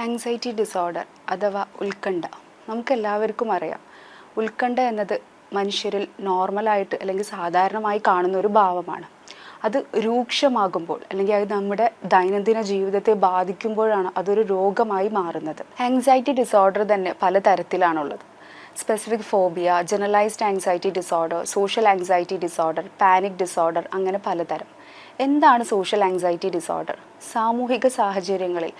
Anxiety disorder അഥവാ ഉത്കണ്ഠ. നമുക്കെല്ലാവർക്കും അറിയാം. ഉത്കണ്ഠ എന്നത് മനുഷ്യരിൽ നോർമലായിട്ട് അല്ലെങ്കിൽ സാധാരണമായി കാണുന്ന ഒരു ഭാവമാണ്. അത് രൂക്ഷമാകുമ്പോൾ അല്ലെങ്കിൽ അത് നമ്മുടെ ദൈനംദിന ജീവിതത്തെ ബാധിക്കുമ്പോഴാണ് അതൊരു രോഗമായി മാറുന്നത്. ആങ്സൈറ്റി ഡിസോർഡർ തന്നെ പലതരത്തിലാണുള്ളത് specific phobia generalised anxiety disorder social anxiety disorder panic disorder അങ്ങനെ പലതരം. എന്താണ് സോഷ്യൽ ആങ്സൈറ്റി ഡിസോർഡർ സാമൂഹിക സാഹചര്യങ്ങളിൽ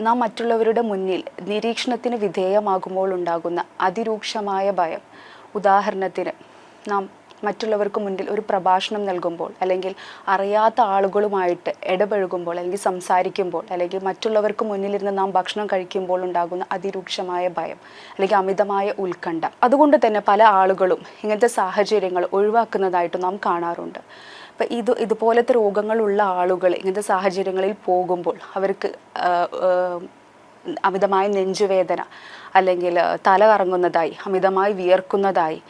നാം മറ്റുള്ളവരുടെ മുന്നിൽ നിരീക്ഷണത്തിന് വിധേയമാകുമ്പോൾ ഉണ്ടാകുന്ന അതിരൂക്ഷമായ ഭയം. ഉദാഹരണത്തിന് നാം മറ്റുള്ളവർക്ക് മുന്നിൽ ഒരു പ്രഭാഷണം നൽകുമ്പോൾ അല്ലെങ്കിൽ അറിയാത്ത ആളുകളുമായിട്ട് ഇടപഴകുമ്പോൾ അല്ലെങ്കിൽ സംസാരിക്കുമ്പോൾ അല്ലെങ്കിൽ മറ്റുള്ളവർക്ക് മുന്നിലിരുന്ന് നാം ഭക്ഷണം കഴിക്കുമ്പോൾ ഉണ്ടാകുന്ന അതിരൂക്ഷമായ ഭയം അല്ലെങ്കിൽ അമിതമായ ഉത്കണ്ഠ. അതുകൊണ്ട് തന്നെ പല ആളുകളും ഇങ്ങനത്തെ സാഹചര്യങ്ങൾ ഒഴിവാക്കുന്നതായിട്ട് നാം കാണാറുണ്ട്. അപ്പം ഇത് ഇതുപോലത്തെ രോഗങ്ങളുള്ള ആളുകൾ ഇങ്ങനത്തെ സാഹചര്യങ്ങളിൽ പോകുമ്പോൾ അവർക്ക് അമിതമായ നെഞ്ചുവേദന അല്ലെങ്കിൽ തല കറങ്ങുന്നതായി അമിതമായി വിയർക്കുന്നതായി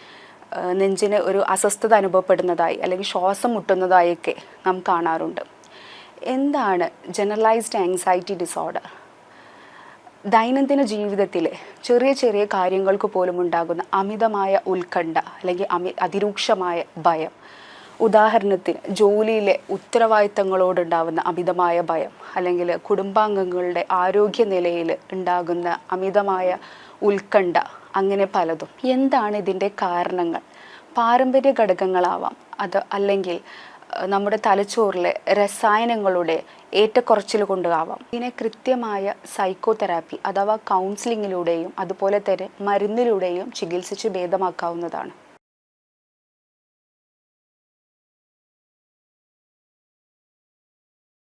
നെഞ്ചിന് ഒരു അസ്വസ്ഥത അനുഭവപ്പെടുന്നതായി അല്ലെങ്കിൽ ശ്വാസം മുട്ടുന്നതായൊക്കെ നാം കാണാറുണ്ട്. എന്താണ് ജനറലൈസ്ഡ് ആങ്സൈറ്റി ഡിസോർഡർ ദൈനംദിന ജീവിതത്തിലെ ചെറിയ ചെറിയ കാര്യങ്ങൾക്ക് പോലും ഉണ്ടാകുന്ന അമിതമായ ഉത്കണ്ഠ അല്ലെങ്കിൽ അമി അതിരൂക്ഷമായ ഭയം ഉദാഹരണത്തിന് ജോലിയിലെ ഉത്തരവാദിത്തങ്ങളോടുണ്ടാവുന്ന അമിതമായ ഭയം അല്ലെങ്കിൽ കുടുംബാംഗങ്ങളുടെ ആരോഗ്യനിലയിൽ ഉണ്ടാകുന്ന അമിതമായ ഉത്കണ്ഠ അങ്ങനെ പലതും. എന്താണ് ഇതിന്റെ കാരണങ്ങൾ? പാരമ്പര്യ ഘടകങ്ങളാവാം. അത് അല്ലെങ്കിൽ നമ്മുടെ തലച്ചോറിലെ രസായനങ്ങളുടെ ഏറ്റക്കുറച്ചിൽ കൊണ്ടാവാം ഇതിനെ കൃത്യമായ സൈക്കോതെറാപ്പി അഥവാ കൗൺസിലിങ്ങിലൂടെയും അതുപോലെ തന്നെ മരുന്നിലൂടെയും ചികിത്സിച്ച് ഭേദമാക്കാവുന്നതാണ്.